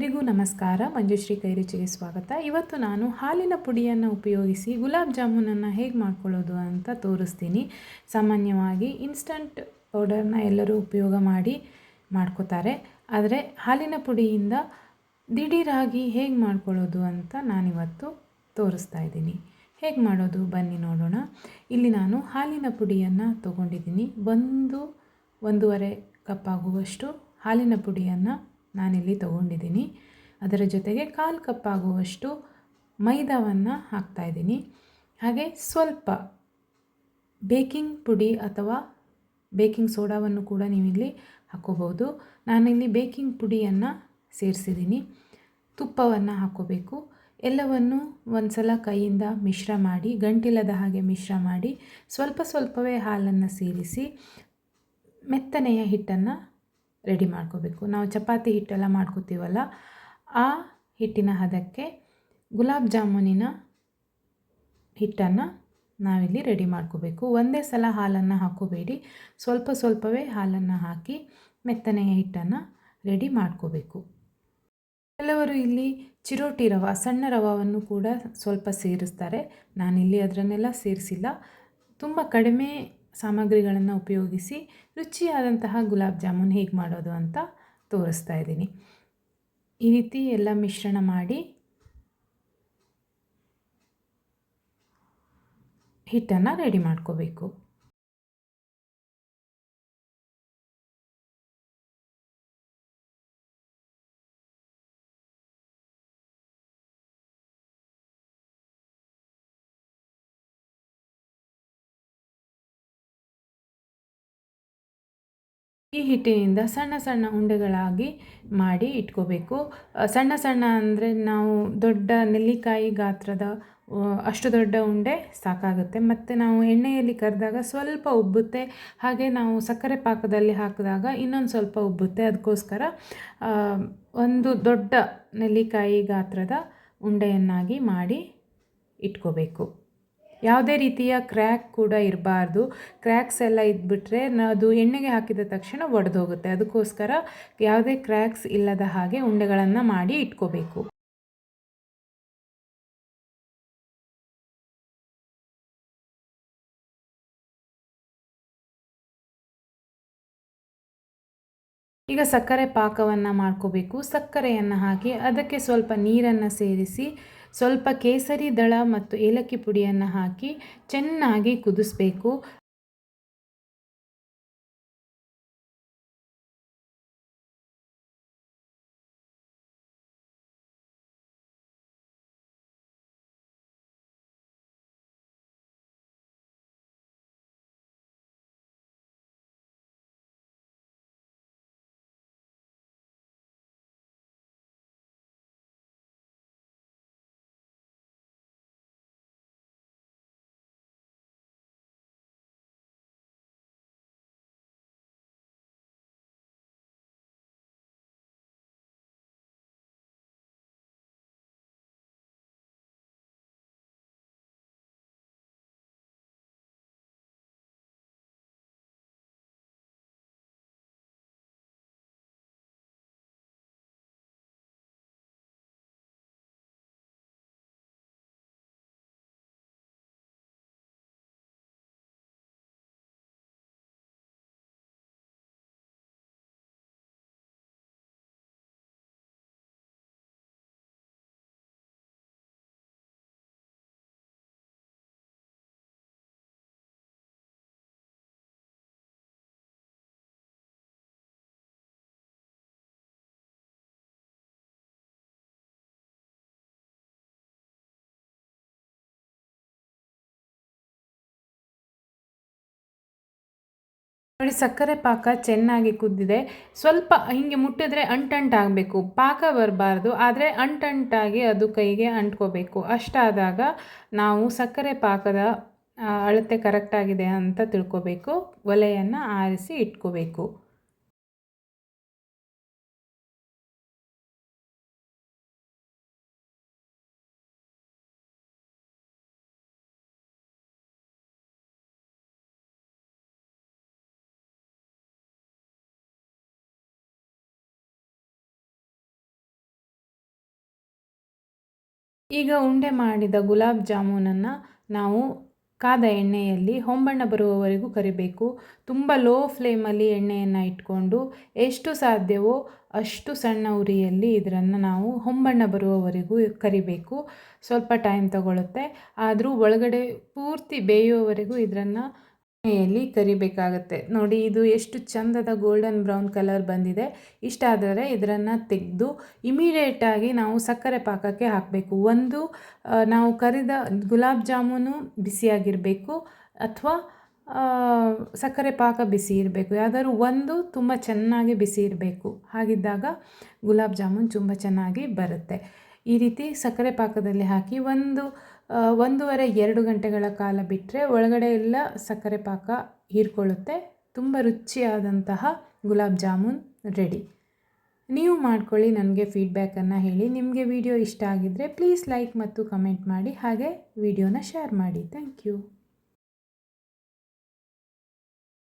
ಎಲ್ಲರಿಗೂ ನಮಸ್ಕಾರ. ಮಂಜುಶ್ರೀ ಕೈರುಚಿಗೆ ಸ್ವಾಗತ. ಇವತ್ತು ನಾನು ಹಾಲಿನ ಪುಡಿಯನ್ನು ಉಪಯೋಗಿಸಿ ಗುಲಾಬ್ ಜಾಮೂನನ್ನು ಹೇಗೆ ಮಾಡ್ಕೊಳ್ಳೋದು ಅಂತ ತೋರಿಸ್ತೀನಿ. ಸಾಮಾನ್ಯವಾಗಿ ಇನ್ಸ್ಟಂಟ್ ಪೌಡರ್ನ ಎಲ್ಲರೂ ಉಪಯೋಗ ಮಾಡಿ ಮಾಡ್ಕೋತಾರೆ. ಆದರೆ ಹಾಲಿನ ಪುಡಿಯಿಂದ ದಿಢೀರಾಗಿ ಹೇಗೆ ಮಾಡ್ಕೊಳ್ಳೋದು ಅಂತ ನಾನಿವತ್ತು ತೋರಿಸ್ತಾ ಇದ್ದೀನಿ. ಹೇಗೆ ಮಾಡೋದು ಬನ್ನಿ ನೋಡೋಣ. ಇಲ್ಲಿ ನಾನು ಹಾಲಿನ ಪುಡಿಯನ್ನು ತೊಗೊಂಡಿದ್ದೀನಿ. ಒಂದು ಒಂದೂವರೆ ಕಪ್ ಆಗುವಷ್ಟು ಹಾಲಿನ ಪುಡಿಯನ್ನು ನಾನಿಲ್ಲಿ ತಗೊಂಡಿದ್ದೀನಿ. ಅದರ ಜೊತೆಗೆ ಕಾಲು ಕಪ್ ಆಗುವಷ್ಟು ಮೈದಾವನ್ನು ಹಾಕ್ತಾಯಿದ್ದೀನಿ ಹಾಗೆ ಸ್ವಲ್ಪ ಬೇಕಿಂಗ್ ಪುಡಿ ಅಥವಾ ಬೇಕಿಂಗ್ ಸೋಡಾವನ್ನು ಕೂಡ ನೀವಿಲ್ಲಿ ಹಾಕ್ಕೋಬೋದು ನಾನಿಲ್ಲಿ ಬೇಕಿಂಗ್ ಪುಡಿಯನ್ನು ಸೇರಿಸಿದ್ದೀನಿ. ತುಪ್ಪವನ್ನು ಹಾಕೋಬೇಕು. ಎಲ್ಲವನ್ನು ಒಂದು ಸಲ ಕೈಯಿಂದ ಮಿಶ್ರ ಮಾಡಿ, ಗಂಟಿಲ್ಲದ ಹಾಗೆ ಮಿಶ್ರ ಮಾಡಿ ಸ್ವಲ್ಪ ಸ್ವಲ್ಪವೇ ಹಾಲನ್ನು ಸೇರಿಸಿ, ಮೆತ್ತನೆಯ ಹಿಟ್ಟನ್ನು ರೆಡಿ ಮಾಡ್ಕೋಬೇಕು. ನಾವು ಚಪಾತಿ ಹಿಟ್ಟೆಲ್ಲ ಮಾಡ್ಕೋತೀವಲ್ಲ, ಆ ಹಿಟ್ಟಿನ ಹದಕ್ಕೆ ಗುಲಾಬ್ ಜಾಮೂನಿನ ಹಿಟ್ಟನ್ನು ನಾವಿಲ್ಲಿ ರೆಡಿ ಮಾಡ್ಕೋಬೇಕು. ಒಂದೇ ಸಲ ಹಾಲನ್ನು ಹಾಕೋಬೇಡಿ. ಸ್ವಲ್ಪ ಸ್ವಲ್ಪವೇ ಹಾಲನ್ನು ಹಾಕಿ ಮೆತ್ತನೆಯ ಹಿಟ್ಟನ್ನು ರೆಡಿ ಮಾಡ್ಕೋಬೇಕು. ಕೆಲವರು ಇಲ್ಲಿ ಚಿರೋಟಿ ರವ, ಸಣ್ಣ ರವವನ್ನು ಕೂಡ ಸ್ವಲ್ಪ ಸೇರಿಸ್ತಾರೆ. ನಾನಿಲ್ಲಿ ಅದರನ್ನೆಲ್ಲ ಸೇರಿಸಿಲ್ಲ. ತುಂಬ ಕಡಿಮೆ ಸಾಮಗ್ರಿಗಳನ್ನು ಉಪಯೋಗಿಸಿ ರುಚಿಯಾದಂತಹ ಗುಲಾಬ್ ಜಾಮೂನ್ ಹೇಗೆ ಮಾಡೋದು ಅಂತ ತೋರಿಸ್ತಾ ಇದ್ದೀನಿ. ಈ ರೀತಿ ಎಲ್ಲ ಮಿಶ್ರಣ ಮಾಡಿ ಹಿಟ್ಟನ್ನು ರೆಡಿ ಮಾಡ್ಕೋಬೇಕು. ಈ ಹಿಟ್ಟಿನಿಂದ ಸಣ್ಣ ಸಣ್ಣ ಉಂಡೆಗಳಾಗಿ ಮಾಡಿ ಇಟ್ಕೋಬೇಕು. ಸಣ್ಣ ಸಣ್ಣ ಅಂದರೆ ನಾವು ದೊಡ್ಡ ನೆಲ್ಲಿಕಾಯಿ ಗಾತ್ರದ ಅಷ್ಟು ದೊಡ್ಡ ಉಂಡೆ ಸಾಕಾಗುತ್ತೆ. ಮತ್ತು ನಾವು ಎಣ್ಣೆಯಲ್ಲಿ ಕರೆದಾಗ ಸ್ವಲ್ಪ ಉಬ್ಬುತ್ತೆ. ಹಾಗೆ ನಾವು ಸಕ್ಕರೆ ಪಾಕದಲ್ಲಿ ಹಾಕಿದಾಗ ಇನ್ನೊಂದು ಸ್ವಲ್ಪ ಉಬ್ಬುತ್ತೆ. ಅದಕ್ಕೋಸ್ಕರ ಒಂದು ದೊಡ್ಡ ನೆಲ್ಲಿಕಾಯಿ ಗಾತ್ರದ ಉಂಡೆಯನ್ನಾಗಿ ಮಾಡಿ ಇಟ್ಕೋಬೇಕು. ಯಾವುದೇ ರೀತಿಯ ಕ್ರ್ಯಾಕ್ ಕೂಡ ಇರಬಾರ್ದು. ಕ್ರ್ಯಾಕ್ಸ್ ಎಲ್ಲ ಇದ್ಬಿಟ್ರೆ ಅದು ಎಣ್ಣೆಗೆ ಹಾಕಿದ ತಕ್ಷಣ ಒಡೆದೋಗುತ್ತೆ. ಅದಕ್ಕೋಸ್ಕರ ಯಾವುದೇ ಕ್ರ್ಯಾಕ್ಸ್ ಇಲ್ಲದ ಹಾಗೆ ಉಂಡೆಗಳನ್ನು ಮಾಡಿ ಇಟ್ಕೋಬೇಕು. ಈಗ ಸಕ್ಕರೆ ಪಾಕವನ್ನು ಮಾಡ್ಕೋಬೇಕು. ಸಕ್ಕರೆಯನ್ನು ಹಾಕಿ ಅದಕ್ಕೆ ಸ್ವಲ್ಪ ನೀರನ್ನು ಸೇರಿಸಿ ಸ್ವಲ್ಪ ಕೇಸರಿ ದಳ ಮತ್ತು ಏಲಕ್ಕಿ ಪುಡಿಯನ್ನು ಹಾಕಿ ಚೆನ್ನಾಗಿ ಕುದಿಸ್ಬೇಕು. ನೋಡಿ, ಸಕ್ಕರೆ ಪಾಕ ಚೆನ್ನಾಗಿ ಕುದ್ದಿದೆ. ಸ್ವಲ್ಪ ಹೀಗೆ ಮುಟ್ಟಿದ್ರೆ ಅಂಟಂಟಾಗಬೇಕು ಪಾಕ ಬರಬಾರ್ದು, ಆದರೆ ಅಂಟಂಟಾಗಿ ಅದು ಕೈಗೆ ಅಂಟ್ಕೋಬೇಕು. ಅಷ್ಟಾದಾಗ ನಾವು ಸಕ್ಕರೆ ಪಾಕದ ಅಳತೆ ಕರೆಕ್ಟಾಗಿದೆ ಅಂತ ತಿಳ್ಕೋಬೇಕು. ಒಲೆಯನ್ನು ಆರಿಸಿ ಇಟ್ಕೋಬೇಕು. ಈಗ ಉಂಡೆ ಮಾಡಿದ ಗುಲಾಬ್ ಜಾಮೂನನ್ನು ನಾವು ಕಾದ ಎಣ್ಣೆಯಲ್ಲಿ ಹೊಂಬಣ್ಣ ಬರುವವರೆಗೂ ಕರಿಬೇಕು. ತುಂಬ ಲೋ ಫ್ಲೇಮಲ್ಲಿ ಎಣ್ಣೆಯನ್ನು ಇಟ್ಕೊಂಡು ಎಷ್ಟು ಸಾಧ್ಯವೋ ಅಷ್ಟು ಸಣ್ಣ ಉರಿಯಲ್ಲಿ ಇದರನ್ನು ನಾವು ಹೊಂಬಣ್ಣ ಬರುವವರೆಗೂ ಕರಿಬೇಕು. ಸ್ವಲ್ಪ ಟೈಮ್ ತಗೊಳ್ಳುತ್ತೆ ಆದರೂ ಒಳಗಡೆ ಪೂರ್ತಿ ಬೇಯುವವರೆಗೂ ಇದನ್ನು ಎಣ್ಣೆಯಲ್ಲಿ ಕರಿಬೇಕಾಗತ್ತೆ. ನೋಡಿ, ಇದು ಎಷ್ಟು ಚಂದದ ಗೋಲ್ಡನ್ ಬ್ರೌನ್ ಕಲರ್ ಬಂದಿದೆ. ಇಷ್ಟಾದರೆ ಇದನ್ನು ತೆಗೆದು ಇಮಿಡಿಯೇಟಾಗಿ ನಾವು ಸಕ್ಕರೆ ಪಾಕಕ್ಕೆ ಹಾಕಬೇಕು. ಒಂದು ನಾವು ಕರಿದ ಗುಲಾಬ್ ಜಾಮೂನು ಬಿಸಿಯಾಗಿರಬೇಕು ಅಥವಾ ಸಕ್ಕರೆ ಪಾಕ ಬಿಸಿ ಇರಬೇಕು. ಯಾವುದಾದ್ರೂ ಒಂದು ತುಂಬ ಚೆನ್ನಾಗಿ ಬಿಸಿ ಇರಬೇಕು. ಹಾಗಿದ್ದಾಗ ಗುಲಾಬ್ ಜಾಮೂನ್ ತುಂಬ ಚೆನ್ನಾಗಿ ಬರುತ್ತೆ. ಈ ರೀತಿ ಸಕ್ಕರೆ ಪಾಕದಲ್ಲಿ ಹಾಕಿ ಒಂದು ಒಂದೂವರೆ, ಎರಡು ಗಂಟೆಗಳ ಕಾಲ ಬಿಟ್ಟರೆ ಒಳಗಡೆ ಎಲ್ಲ ಸಕ್ಕರೆ ಪಾಕ ಹೀರ್ಕೊಳ್ಳುತ್ತೆ. ತುಂಬ ರುಚಿಯಾದಂತಹ ಗುಲಾಬ್ ಜಾಮೂನ್ ರೆಡಿ. ನೀವು ಮಾಡ್ಕೊಳ್ಳಿ, ನನಗೆ ಫೀಡ್ಬ್ಯಾಕನ್ನು ಹೇಳಿ. ನಿಮಗೆ ವಿಡಿಯೋ ಇಷ್ಟ ಆಗಿದ್ದರೆ ಪ್ಲೀಸ್ ಲೈಕ್ ಮತ್ತು ಕಮೆಂಟ್ ಮಾಡಿ. ಹಾಗೆ ವಿಡಿಯೋನ ಶೇರ್ ಮಾಡಿ. Thank you.